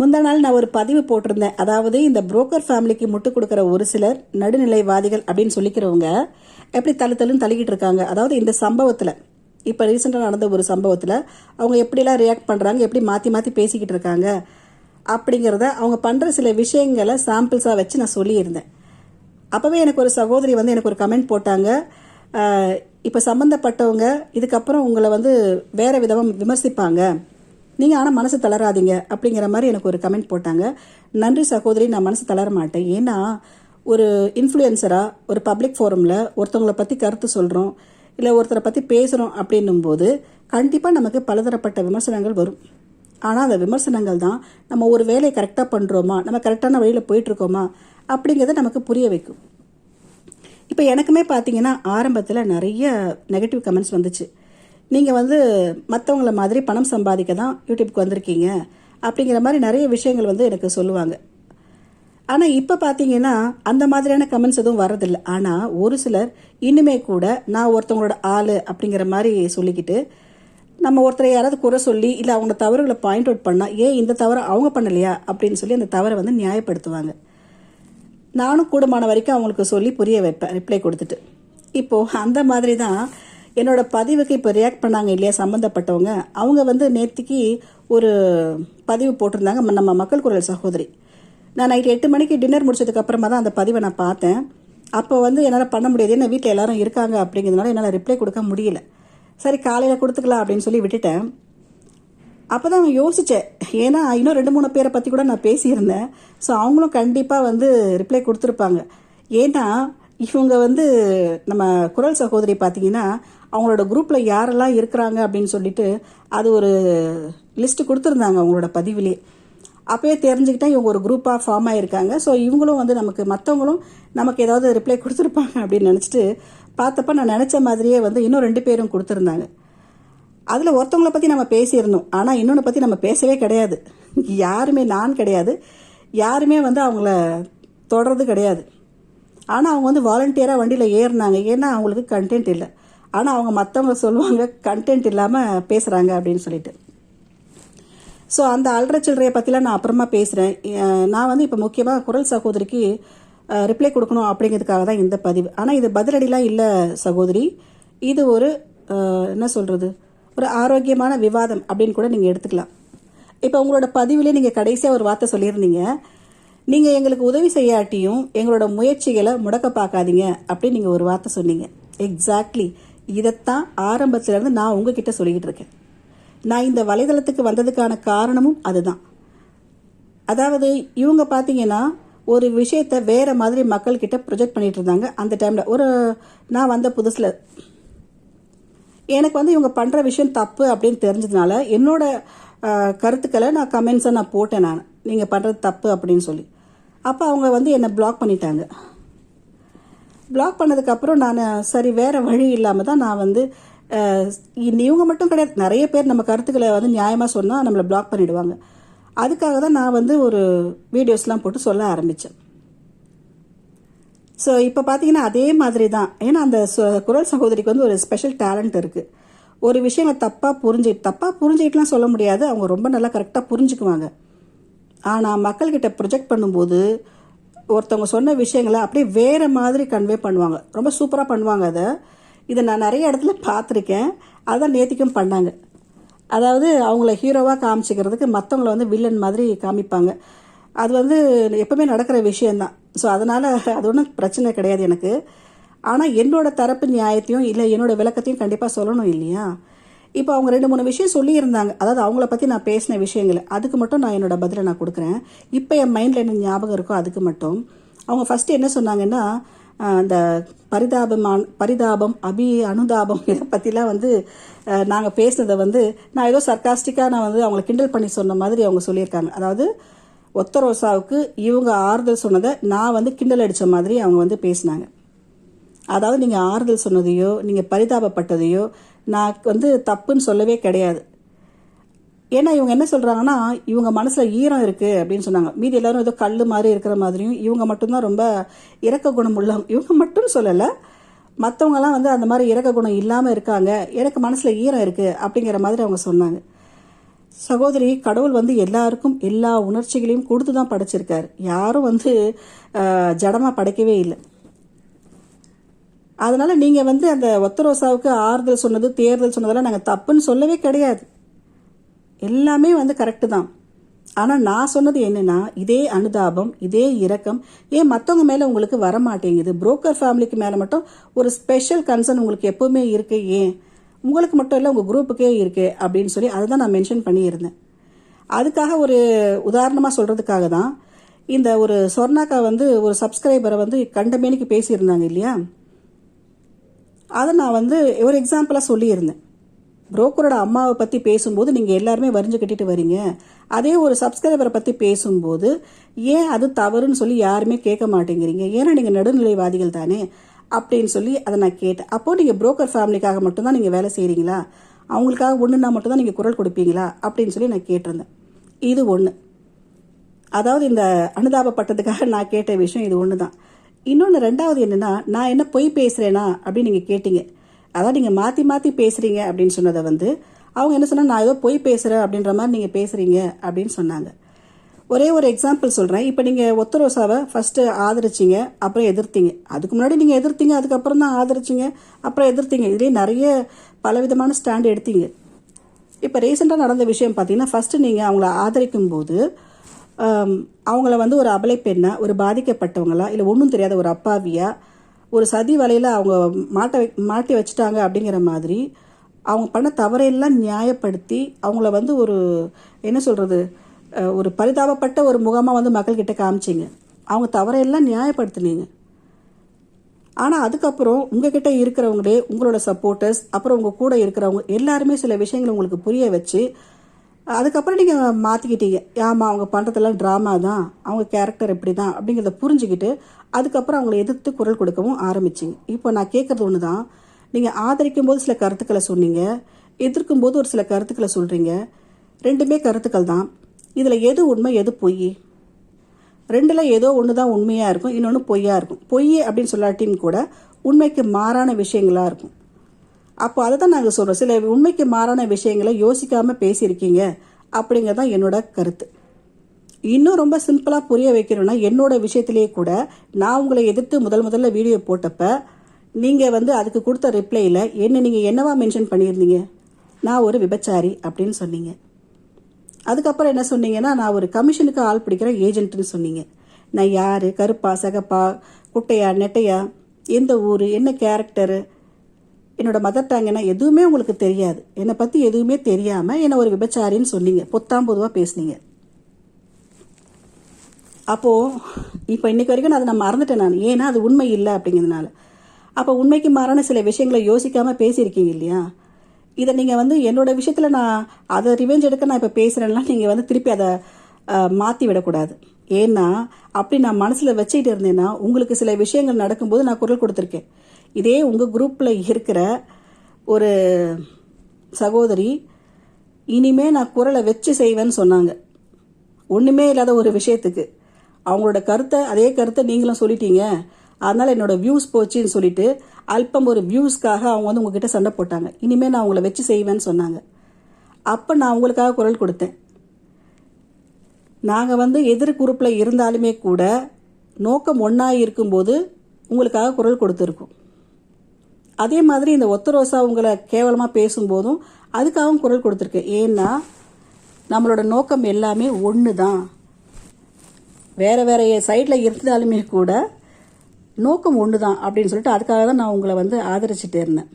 முந்தா நாள் நான் ஒரு பதிவு போட்டிருந்தேன். அதாவது இந்த புரோக்கர் ஃபேமிலிக்கு முட்டு கொடுக்குற ஒரு சிலர் நடுநிலைவாதிகள் அப்படின்னு சொல்லிக்கிறவங்க எப்படி தள்ளு தள்ளுன்னு தள்ளிக்கிட்டு இருக்காங்க. அதாவது இந்த சம்பவத்தில் இப்போ ரீசெண்டாக நடந்த ஒரு சம்பவத்தில் அவங்க எப்படிலாம் ரியாக்ட் பண்ணுறாங்க எப்படி மாற்றி மாற்றி பேசிக்கிட்டு இருக்காங்க அப்படிங்கிறத அவங்க பண்ணுற சில விஷயங்களை சாம்பிள்ஸாக வச்சு நான் சொல்லியிருந்தேன். அப்போவே எனக்கு ஒரு சகோதரி வந்து எனக்கு ஒரு கமெண்ட் போட்டாங்க. இப்போ சம்மந்தப்பட்டவங்க இதுக்கப்புறம் உங்களை வந்து வேறு விதமாக விமர்சிப்பாங்க. நீங்கள் ஆனால் மனசு தளராதீங்க அப்படிங்கிற மாதிரி எனக்கு ஒரு கமெண்ட் போட்டாங்க. நன்றி சகோதரி நான் மனசு தளர மாட்டேன். ஏன்னா ஒரு இன்ஃப்ளூயன்சராக ஒரு பப்ளிக் ஃபோரமில் ஒருத்தவங்களை பற்றி கருத்து சொல்கிறோம் இல்லை ஒருத்தரை பற்றி பேசுகிறோம் அப்படின்னும் போது கண்டிப்பாக நமக்கு பலதரப்பட்ட விமர்சனங்கள் வரும். ஆனால் அந்த விமர்சனங்கள் தான் நம்ம ஒரு வேலையை கரெக்டாக பண்ணுறோமா நம்ம கரெக்டான வழியில் போயிட்டுருக்கோமா அப்படிங்கிறத நமக்கு புரிய வைக்கும். இப்போ எனக்குமே பார்த்தீங்கன்னா ஆரம்பத்தில் நிறைய நெகட்டிவ் கமெண்ட்ஸ் வந்துச்சு. நீங்கள் வந்து மற்றவங்கள மாதிரி பணம் சம்பாதிக்க தான் யூடியூப்க்கு வந்திருக்கீங்க அப்படிங்கிற மாதிரி நிறைய விஷயங்கள் வந்து எனக்கு சொல்லுவாங்க. ஆனால் இப்போ பார்த்தீங்கன்னா அந்த மாதிரியான கமெண்ட்ஸ் எதுவும் வரதில்லை ஆனால் ஒரு சிலர் இன்னுமே கூட நான் ஒருத்தவங்களோட ஆள் அப்படிங்கிற மாதிரி சொல்லிக்கிட்டு நம்ம ஒருத்தரை யாராவது குறை சொல்லி இல்லை அவங்க தவறுகளை பாயிண்ட் அவுட் பண்ணால் ஏன் இந்த தவறை அவங்க பண்ணலையா அப்படின்னு சொல்லி அந்த தவறை வந்து நியாயப்படுத்துவாங்க. நானும் கூடுமான வரைக்கும் அவங்களுக்கு சொல்லி புரிய வைப்பேன் ரிப்ளை கொடுத்துட்டு. இப்போது அந்த மாதிரி தான் என்னோட பதிவுக்கு இப்போ ரியாக்ட் பண்ணாங்க இல்லையா சம்மந்தப்பட்டவங்க அவங்க வந்து நேற்றுக்கு ஒரு பதிவு போட்டிருந்தாங்க நம்ம மக்கள் குரல் சகோதரி. நான் நைட்டு எட்டு மணிக்கு டின்னர் முடிச்சதுக்கு அப்புறமா தான் அந்த பதிவை நான் பார்த்தேன். அப்போ வந்து என்னால் பண்ண முடியாது ஏன்னா வீட்டில் எல்லாரும் இருக்காங்க அப்படிங்கிறதுனால என்னால் ரிப்ளை கொடுக்க முடியல. சரி காலையில் கொடுத்துக்கலாம் அப்படின்னு சொல்லி விட்டுட்டேன். அப்போ தான் யோசித்தேன் ஏன்னா இன்னும் ரெண்டு மூணு பேரை பற்றி கூட நான் பேசியிருந்தேன். ஸோ அவங்களும் கண்டிப்பாக வந்து ரிப்ளை கொடுத்துருப்பாங்க. ஏன்னா இவங்க வந்து நம்ம குரல் சகோதரி பார்த்தீங்கன்னா அவங்களோட குரூப்பில் யாரெல்லாம் இருக்கிறாங்க அப்படின்னு சொல்லிட்டு அது ஒரு லிஸ்ட்டு கொடுத்துருந்தாங்க அவங்களோட பதிவிலே. அப்போயே தெரிஞ்சுக்கிட்டா இவங்க ஒரு குரூப்பாக ஃபார்ம் ஆகியிருக்காங்க ஸோ இவங்களும் வந்து நமக்கு மற்றவங்களும் நமக்கு ஏதாவது ரிப்ளை கொடுத்துருப்பாங்க அப்படின்னு நினச்சிட்டு பார்த்தப்ப நான் நினச்ச மாதிரியே வந்து இன்னும் ரெண்டு பேரும் கொடுத்துருந்தாங்க. அதில் ஒருத்தவங்கள பற்றி நம்ம பேசியிருந்தோம். ஆனால் இன்னொன்று பற்றி நம்ம பேசவே கிடையாது. யாருமே நான் கிடையாது. யாருமே வந்து அவங்கள தொடர்றது கிடையாது. ஆனால் அவங்க வந்து வாலண்டியராக வண்டியில் ஏறினாங்க. ஏன்னா அவங்களுக்கு கண்டென்ட் இல்லை. ஆனால் அவங்க மற்றவங்க சொல்லுவாங்க கண்டென்ட் இல்லாமல் பேசுகிறாங்க அப்படின்னு சொல்லிட்டு. ஸோ அந்த அல்ற சில்லறையை பற்றிலாம் நான் அப்புறமா பேசுகிறேன் நான் வந்து இப்போ முக்கியமாக குரல் சகோதரிக்கு ரிப்ளை கொடுக்கணும் அப்படிங்கிறதுக்காக தான் இந்த பதிவு. ஆனால் இது பதிலடிலாம் இல்லை சகோதரி. இது ஒரு என்ன சொல்கிறது ஒரு ஆரோக்கியமான விவாதம் அப்படின்னு கூட நீங்கள் எடுத்துக்கலாம். இப்போ உங்களோட பதிவிலே நீங்கள் கடைசியாக ஒரு வார்த்தை சொல்லியிருந்தீங்க. நீங்கள் எங்களுக்கு உதவி செய்யாட்டியும் எங்களோட முயற்சிகளை முடக்க பார்க்காதீங்க அப்படின்னு நீங்கள் ஒரு வார்த்தை சொன்னீங்க. எக்ஸாக்ட்லி இதைத்தான் ஆரம்பத்திலேருந்து நான் உங்ககிட்ட சொல்லிக்கிட்டு இருக்கேன். நான் இந்த வலைதளத்துக்கு வந்ததுக்கான காரணமும் அதுதான். அதாவது இவங்க பார்த்தீங்கன்னா ஒரு விஷயத்த வேறு மாதிரி மக்கள்கிட்ட ப்ரொஜெக்ட் பண்ணிகிட்டு இருந்தாங்க. அந்த டைமில் ஒரு நான் வந்த புதுசில் எனக்கு வந்து இவங்க பண்ணுற விஷயம் தப்பு அப்படின்னு தெரிஞ்சதுனால என்னோட கருத்துக்களை நான் கமெண்ட்ஸை நான் போட்டேன் நான். நீங்கள் பண்ணுறது தப்பு அப்படின்னு சொல்லி. அப்போ அவங்க வந்து என்னை பிளாக் பண்ணிட்டாங்க. பிளாக் பண்ணதுக்கப்புறம் நான் சரி வேறு வழி இல்லாமல் தான் நான் வந்து இனி இவங்க மட்டும் கிடையாது. நிறைய பேர் நம்ம கருத்துக்களை வந்து நியாயமாக சொன்னால் நம்மளை பிளாக் பண்ணிடுவாங்க. அதுக்காக தான் நான் வந்து ஒரு வீடியோஸ்லாம் போட்டு சொல்ல ஆரம்பித்தேன் ஸோ இப்போ பார்த்தீங்கன்னா அதே மாதிரி தான். ஏன்னா அந்த குரல் சகோதரிக்கு வந்து ஒரு ஸ்பெஷல் டேலண்ட் இருக்குது ஒரு விஷயங்களை தப்பாக புரிஞ்சு தப்பாக புரிஞ்சுக்கிட்டுலாம் சொல்ல முடியாது. அவங்க ரொம்ப நல்லா கரெக்டாக புரிஞ்சுக்குவாங்க. ஆனால் மக்கள்கிட்ட ப்ரொஜெக்ட் பண்ணும்போது ஒருத்தவங்க சொன்ன விஷயங்களை அப்படியே வேறு மாதிரி கன்வே பண்ணுவாங்க. ரொம்ப சூப்பராக பண்ணுவாங்க அதை. இதை நான் நிறைய இடத்துல பார்த்துருக்கேன். அதான் நேத்திக்கும் பண்ணாங்க. அதாவது அவங்கள ஹீரோவாக காமிச்சிக்கிறதுக்கு மற்றவங்கள வந்து வில்லன் மாதிரி காமிப்பாங்க. அது வந்து எப்பவுமே நடக்கிற விஷயந்தான் ஸோ அதனால் அது ஒன்றும் பிரச்சனை கிடையாது எனக்கு. ஆனால் என்னோட தரப்பு நியாயத்தையும் இல்லை என்னோட விளக்கத்தையும் கண்டிப்பாக சொல்லணும் இல்லையா? இப்போ அவங்க ரெண்டு மூணு விஷயம் சொல்லியிருந்தாங்க. அதாவது அவங்கள பற்றி நான் பேசின விஷயங்கள். அதுக்கு மட்டும் நான் என்னோட பதிலை நான் கொடுக்குறேன். இப்போ என் மைண்டில் என்ன ஞாபகம் இருக்கோ அதுக்கு மட்டும். அவங்க ஃபஸ்ட்டு என்ன சொன்னாங்கன்னா அந்த பரிதாபமான பரிதாபம் அபி அனுதாபம் இதை பற்றிலாம் வந்து நாங்கள் பேசுனதை வந்து நான் ஏதோ சர்க்காஸ்டிக்காக நான் வந்து அவங்கள கிண்டல் பண்ணி சொன்ன மாதிரி அவங்க சொல்லியிருக்காங்க. அதாவது ஒத்த ரோசாவுக்கு இவங்க ஆறுதல் சொன்னதை நான் வந்து கிண்டல் அடித்த மாதிரி அவங்க வந்து பேசினாங்க. அதாவது நீங்கள் ஆறுதல் சொன்னதையோ நீங்கள் பரிதாபப்பட்டதையோ நான் வந்து தப்புன்னு சொல்லவே கிடையாது. ஏன்னா இவங்க என்ன சொல்கிறாங்கன்னா இவங்க மனசில் ஈரம் இருக்குது அப்படின்னு சொன்னாங்க. மீதி எல்லாரும் ஏதோ கல் மாதிரி இருக்கிற மாதிரியும் இவங்க மட்டும்தான் ரொம்ப இறக்க குணம் உள்ள இவங்க மட்டும் சொல்லலை. மற்றவங்கலாம் வந்து அந்த மாதிரி இறக்க குணம் இல்லாமல் இருக்காங்க. எனக்கு மனசில் ஈரம் இருக்குது அப்படிங்கிற மாதிரி அவங்க சொன்னாங்க. சகோதரி கடவுள் வந்து எல்லாருக்கும் எல்லா உணர்ச்சிகளையும் கொடுத்து தான் படைச்சிருக்காரு. யாரும் வந்து ஜடமாக படைக்கவே இல்லை. அதனால் நீங்கள் வந்து அந்த ஒத்த ரோசாவுக்கு ஆறுதல் சொன்னது தேர்தல் சொன்னதெல்லாம் நாங்கள் தப்புன்னு சொல்லவே கிடையாது. எல்லாமே வந்து கரெக்டு தான். ஆனால் நான் சொன்னது என்னென்னா இதே அனுதாபம் இதே இரக்கம் ஏன் மற்றவங்க மேலே உங்களுக்கு வர மாட்டேங்குது புரோக்கர் ஃபேமிலிக்கு மேலே மட்டும் ஒரு ஸ்பெஷல் கன்சர்ன் உங்களுக்கு எப்போவுமே இருக்கு. ஏன்? உங்களுக்கு மட்டும் இல்லை உங்கள் குரூப்புக்கே இருக்கு அப்படின்னு சொல்லி அதை தான் நான் மென்ஷன் பண்ணியிருந்தேன். அதுக்காக ஒரு உதாரணமாக சொல்கிறதுக்காக தான் இந்த ஒரு சொர்ணாக்கா வந்து ஒரு சப்ஸ்கிரைபரை வந்து கண்டமேனிக்கு பேசியிருந்தாங்க இல்லையா? அதை நான் வந்து ஒரு எக்ஸாம்பிளாக சொல்லியிருந்தேன். புரோக்கரோட அம்மாவை பற்றி பேசும்போது நீங்கள் எல்லாருமே வரிஞ்சு கட்டிட்டு வரீங்க. அதே ஒரு சப்ஸ்கிரைபரை பற்றி பேசும்போது ஏன் அது தவறுன்னு சொல்லி யாருமே கேட்க மாட்டேங்கிறீங்க? ஏன்னா நீங்கள் நடுநிலைவாதிகள் தானே? அப்படின்னு சொல்லி அதை நான் கேட்டேன். அப்போது நீங்கள் புரோக்கர் ஃபேமிலிக்காக மட்டும்தான் நீங்கள் வேலை செய்கிறீங்களா அவங்களுக்காக ஒன்றுனா மட்டும்தான் நீங்கள் குரல் கொடுப்பீங்களா? அப்படின்னு சொல்லி நான் கேட்டிருந்தேன். இது ஒன்று அதாவது இந்த அனுதாபப்பட்டதுக்காக நான் கேட்ட விஷயம் இது ஒன்று தான் இன்னொன்று ரெண்டாவது என்னென்னா நான் என்ன பொய் பேசுகிறேனா அப்படின்னு நீங்கள் கேட்டீங்க. அதான் நீங்கள் மாற்றி மாற்றி பேசுகிறீங்க அப்படின்னு சொன்னதை வந்து அவங்க என்ன சொன்னால் நான் ஏதோ பொய் பேசுகிறேன் அப்படின்ற மாதிரி நீங்கள் பேசுகிறீங்க அப்படின்னு சொன்னாங்க. ஒரே ஒரு எக்ஸாம்பிள் சொல்கிறேன் இப்போ நீங்கள் ஒத்தரோசாவை ஃபஸ்ட்டு ஆதரிச்சிங்க அப்புறம் எதிர்த்தீங்க. அதுக்கு முன்னாடி நீங்கள் எதிர்த்தீங்க அதுக்கப்புறம் தான் ஆதரிச்சிங்க அப்புறம் எதிர்த்தீங்க. இதுலேயே நிறைய பலவிதமான ஸ்டாண்ட் எடுத்தீங்க. இப்போ ரீசெண்டாக நடந்த விஷயம் பார்த்தீங்கன்னா ஃபஸ்ட்டு நீங்கள் அவங்கள ஆதரிக்கும் போது அவங்கள வந்து ஒரு அபலை பெண்ணா ஒரு பாதிக்கப்பட்டவங்களா இல்லை ஒன்றும் தெரியாத ஒரு அப்பாவியா ஒரு சதி வலையில் அவங்க மாட்ட மாட்டி வச்சுட்டாங்க அப்படிங்கிற மாதிரி அவங்க பண்ண தவறையெல்லாம் நியாயப்படுத்தி அவங்கள வந்து ஒரு என்ன சொல்கிறது ஒரு பரிதாபப்பட்ட ஒரு முகமாக வந்து மக்கள்கிட்ட காமிச்சிங்க. அவங்க தவறையெல்லாம் நியாயப்படுத்துனீங்க. ஆனால் அதுக்கப்புறம் உங்ககிட்ட இருக்கிறவங்களே உங்களோட சப்போர்ட்டர்ஸ் அப்புறம் உங்கள் கூட இருக்கிறவங்க எல்லாருமே சில விஷயங்களை உங்களுக்கு புரிய வச்சு அதுக்கப்புறம் நீங்கள் மாற்றிக்கிட்டீங்க ஆமாம் அவங்க பண்ணுறதெல்லாம் ட்ராமா தான். அவங்க கேரக்டர் இப்படி தான் அப்படிங்கிறத புரிஞ்சுக்கிட்டு அதுக்கப்புறம் அவங்கள எதிர்த்து குரல் கொடுக்கவும் ஆரம்பிச்சிங்க. இப்போ நான் கேட்குறது ஒன்று தான் நீங்கள் ஆதரிக்கும் போது சில கருத்துக்களை சொன்னீங்க. எதிர்க்கும் போது ஒரு சில கருத்துக்களை சொல்கிறீங்க ரெண்டுமே கருத்துக்கள் தான். இதில் எது உண்மை எது பொய்? ரெண்டில் ஏதோ ஒன்று தான் உண்மையாக இருக்கும் இன்னொன்று பொய்யாக இருக்கும். பொய் அப்படின்னு சொல்லாட்டியும் கூட உண்மைக்கு மாறான விஷயங்களாக இருக்கும். அப்போ அதை தான் நாங்கள் சொல்கிறோம் சில உண்மைக்கு மாறான விஷயங்களை யோசிக்காமல் பேசியிருக்கீங்க அப்படிங்கிறது தான் என்னோட கருத்து. இன்னும் ரொம்ப சிம்பிளாக புரிய வைக்கணும்னா என்னோட விஷயத்திலேயே கூட நான் உங்களை எதிர்த்து முதல் முதல்ல வீடியோ போட்டப்ப நீங்கள் வந்து அதுக்கு கொடுத்த ரிப்ளையில் என்ன நீங்கள் என்னவா மென்ஷன் பண்ணியிருந்தீங்க? நான் ஒரு விபச்சாரி அப்படின்னு சொன்னீங்க. அதுக்கப்புறம் என்ன சொன்னீங்கன்னா நான் ஒரு கமிஷனுக்கு ஆள் பிடிக்கிற ஏஜென்ட்னு சொன்னீங்க. நான் யார்? கருப்பா சகப்பா குட்டையா நெட்டையா? எந்த ஊர்? என்ன கேரக்டரு என்னோட மதர் டேங்கன்னா எதுவுமே உங்களுக்கு தெரியாது. என்னை பற்றி எதுவுமே தெரியாமல் என்னை ஒரு விபச்சாரின்னு சொன்னீங்க. பொத்தாம் பொதுவாக பேசுனீங்க. அப்போது இப்போ இன்னைக்கு வரைக்கும் நான் அதை நான் மறந்துட்டேன் நான். ஏன்னா அது உண்மை இல்லை அப்படிங்கிறதுனால. அப்போ உண்மைக்கு மாறான சில விஷயங்களை யோசிக்காமல் பேசியிருக்கீங்க இல்லையா? இதை நீங்கள் வந்து என்னோடய விஷயத்தில் நான் அதை ரிவெஞ்ச் எடுக்க நான் இப்போ பேசுகிறேன்னா நீங்கள் வந்து திருப்பி அதை மாற்றி விடக்கூடாது. ஏன்னா அப்படி நான் மனசில் வச்சுக்கிட்டு இருந்தேன்னா உங்களுக்கு சில விஷயங்கள் நடக்கும்போது நான் குரல் கொடுத்துருக்கேன். இதே உங்கள் குரூப்பில் இருக்கிற ஒரு சகோதரி இனிமே நான் குரலை வச்சு செய்வேன்னு சொன்னாங்க. ஒன்றுமே இல்லாத ஒரு விஷயத்துக்கு. அவங்களோட கருத்தை அதே கருத்தை நீங்களும் சொல்லிட்டீங்க. அதனால் என்னோட வியூஸ் போச்சுன்னு சொல்லிட்டு அல்பம் ஒரு வியூஸ்க்காக அவங்க வந்து உங்ககிட்ட சண்டை போட்டாங்க. இனிமேல் நான் உங்களை வச்சு செய்வேன்னு சொன்னாங்க. அப்போ நான் உங்களுக்காக குரல் கொடுத்தேன். நாங்கள் வந்து எதிர் குரூப்பில் இருந்தாலுமே கூட நோக்கம் ஒன்றா இருக்கும்போது உங்களுக்காக குரல் கொடுத்துருக்கோம். அதே மாதிரி இந்த ஒத்த ரோசா உங்களை கேவலமாக பேசும்போதும் அதுக்காகவும் குரல் கொடுத்துருக்கு. ஏன்னா நம்மளோட நோக்கம் எல்லாமே ஒன்று தான் வேறு வேறு சைடில் இருந்தாலுமே கூட நோக்கம் ஒன்று தான் அப்படின்னு சொல்லிட்டு அதுக்காக தான் நான் உங்களை வந்து ஆதரிச்சுட்டு இருந்தேன்.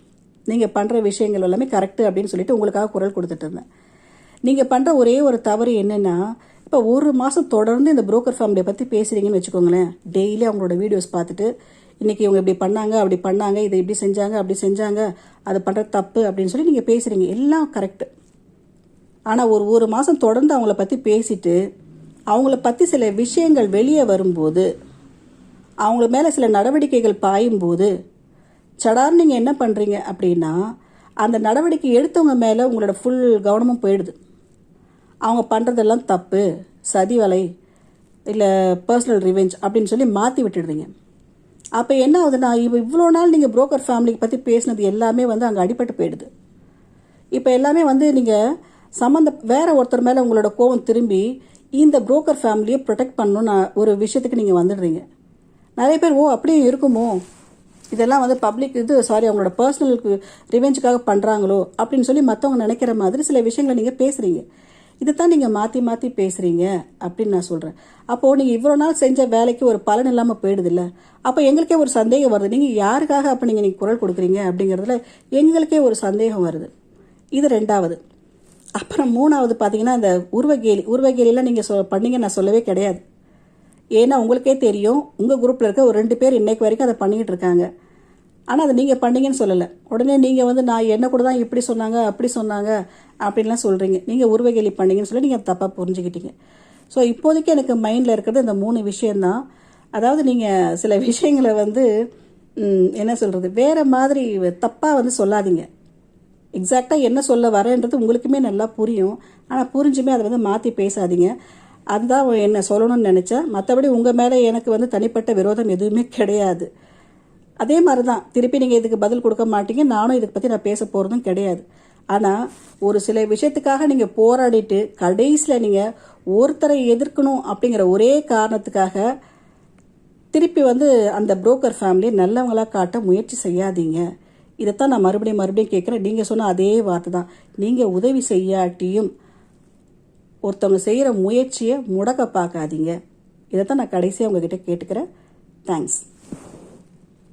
நீங்கள் பண்ணுற விஷயங்கள் எல்லாமே கரெக்டு அப்படின்னு சொல்லிட்டு உங்களுக்காக குரல் கொடுத்துட்டு இருந்தேன். நீங்கள் பண்ணுற ஒரே ஒரு தவறு என்னென்னா இப்போ ஒரு மாதம் தொடர்ந்து இந்த புரோக்கர் ஃபேமிலியை பற்றி பேசுகிறீங்கன்னு வச்சுக்கோங்களேன். டெய்லி அவங்களோட வீடியோஸ் பார்த்துட்டு இன்றைக்கி இவங்க இப்படி பண்ணாங்க அப்படி பண்ணாங்க இதை இப்படி செஞ்சாங்க அப்படி செஞ்சாங்க அதை பண்ணுறது தப்பு அப்படின்னு சொல்லி நீங்கள் பேசுகிறீங்க எல்லாம் கரெக்டு ஆனால் ஒரு ஒரு மாதம் தொடர்ந்து அவங்கள பற்றி பேசிட்டு அவங்கள பற்றி சில விஷயங்கள் வெளியே வரும்போது அவங்கள மேலே சில நடவடிக்கைகள் பாயும்போது சடார் நீங்கள் என்ன பண்ணுறீங்க அப்படின்னா அந்த நடவடிக்கை எடுத்தவங்க மேலே உங்களோட ஃபுல் கவனமும் போயிடுது. அவங்க பண்ணுறதெல்லாம் தப்பு சதி வலை இல்லை பர்சனல் ரிவெஞ்ச் அப்படின்னு சொல்லி மாற்றி விட்டுடுறீங்க. அப்போ என்ன ஆகுதுன்னா இப்போ இவ்வளோ நாள் நீங்கள் புரோக்கர் ஃபேமிலிக்கு பற்றி பேசினது எல்லாமே வந்து அங்கே அடிபட்டு போயிடுது. இப்போ எல்லாமே வந்து நீங்கள் சம்மந்த வேற ஒருத்தர் மேலே உங்களோட கோவம் திரும்பி இந்த புரோக்கர் ஃபேமிலியை ப்ரொடெக்ட் பண்ணணும்னு ஒரு விஷயத்துக்கு நீங்கள் வந்துடுறீங்க. நிறைய பேர் ஓ அப்படியே இருக்குமோ? இதெல்லாம் வந்து பப்ளிக் இது சாரி அவங்களோட பர்சனலுக்கு ரிவெஞ்சுக்காக பண்ணுறாங்களோ அப்படின்னு சொல்லி மற்றவங்க நினைக்கிற மாதிரி சில விஷயங்களை நீங்கள் பேசுகிறீங்க இதைத்தான் நீங்கள் மாற்றி மாற்றி பேசுகிறீங்க அப்படின்னு நான் சொல்கிறேன் அப்போது நீங்கள் இவ்வளோ நாள் செஞ்ச வேலைக்கு ஒரு பலன் இல்லாமல் போயிடுதில்ல? அப்போ எங்களுக்கே ஒரு சந்தேகம் வருது. நீங்கள் யாருக்காக அப்போ நீங்கள் நீங்கள் குரல் கொடுக்குறீங்க அப்படிங்கிறதுல எங்களுக்கே ஒரு சந்தேகம் வருது. இது ரெண்டாவது. அப்புறம் மூணாவது பார்த்தீங்கன்னா இந்த உருவகேலி உருவகேலிலாம் நீங்கள் சொ பண்ணீங்க நான் சொல்லவே கிடையாது. ஏன்னா உங்களுக்கே தெரியும் உங்கள் குரூப்பில் இருக்க ஒரு ரெண்டு பேர் இன்றைக்கு வரைக்கும் அதை பண்ணிக்கிட்டு இருக்காங்க. ஆனால் அதை நீங்கள் பண்ணீங்கன்னு சொல்லலை. உடனே நீங்கள் வந்து நான் என்ன கூட தான் இப்படி சொன்னாங்க அப்படி சொன்னாங்க அப்படின்லாம் சொல்கிறீங்க நீங்கள் உருவகேலி பண்ணீங்கன்னு சொல்லி நீங்கள் தப்பாக புரிஞ்சுக்கிட்டீங்க. ஸோ இப்போதைக்கு எனக்கு மைண்டில் இருக்கிறது இந்த மூணு விஷயந்தான் அதாவது நீங்கள் சில விஷயங்களை வந்து என்ன சொல்கிறது வேறு மாதிரி தப்பாக வந்து சொல்லாதீங்க. எக்ஸாக்டாக என்ன சொல்ல வரேன்றது உங்களுக்குமே நல்லா புரியும். ஆனால் புரிஞ்சுமே அதை வந்து மாற்றி பேசாதீங்க. அதுதான் என்ன சொல்லணும்னு நினச்சேன் மற்றபடி உங்கள் மேலே எனக்கு வந்து தனிப்பட்ட விரோதம் எதுவுமே கிடையாது. அதே மாதிரி தான் திருப்பி நீங்கள் இதுக்கு பதில் கொடுக்க மாட்டீங்க. நானும் இதுக்கு பற்றி நான் பேச போகிறதும் கிடையாது. ஆனால் ஒரு சில விஷயத்துக்காக நீங்கள் போராடிட்டு கடைசியில் நீங்கள் ஒருத்தரை எதிர்க்கணும் அப்படிங்கிற ஒரே காரணத்துக்காக திருப்பி வந்து அந்த புரோக்கர் ஃபேமிலியை நல்லவங்களாக காட்ட முயற்சி செய்யாதீங்க. இதைத்தான் நான் மறுபடியும் மறுபடியும் கேட்குறேன். நீங்கள் சொன்ன அதே வார்த்தை தான். நீங்கள் உதவி செய்யாட்டியும் ஒருத்தவங்க செய்கிற முயற்சியை முடக்க பார்க்காதீங்க. இதைத்தான் நான் கடைசியாக உங்ககிட்ட கேட்டுக்கிறேன். தேங்க்ஸ்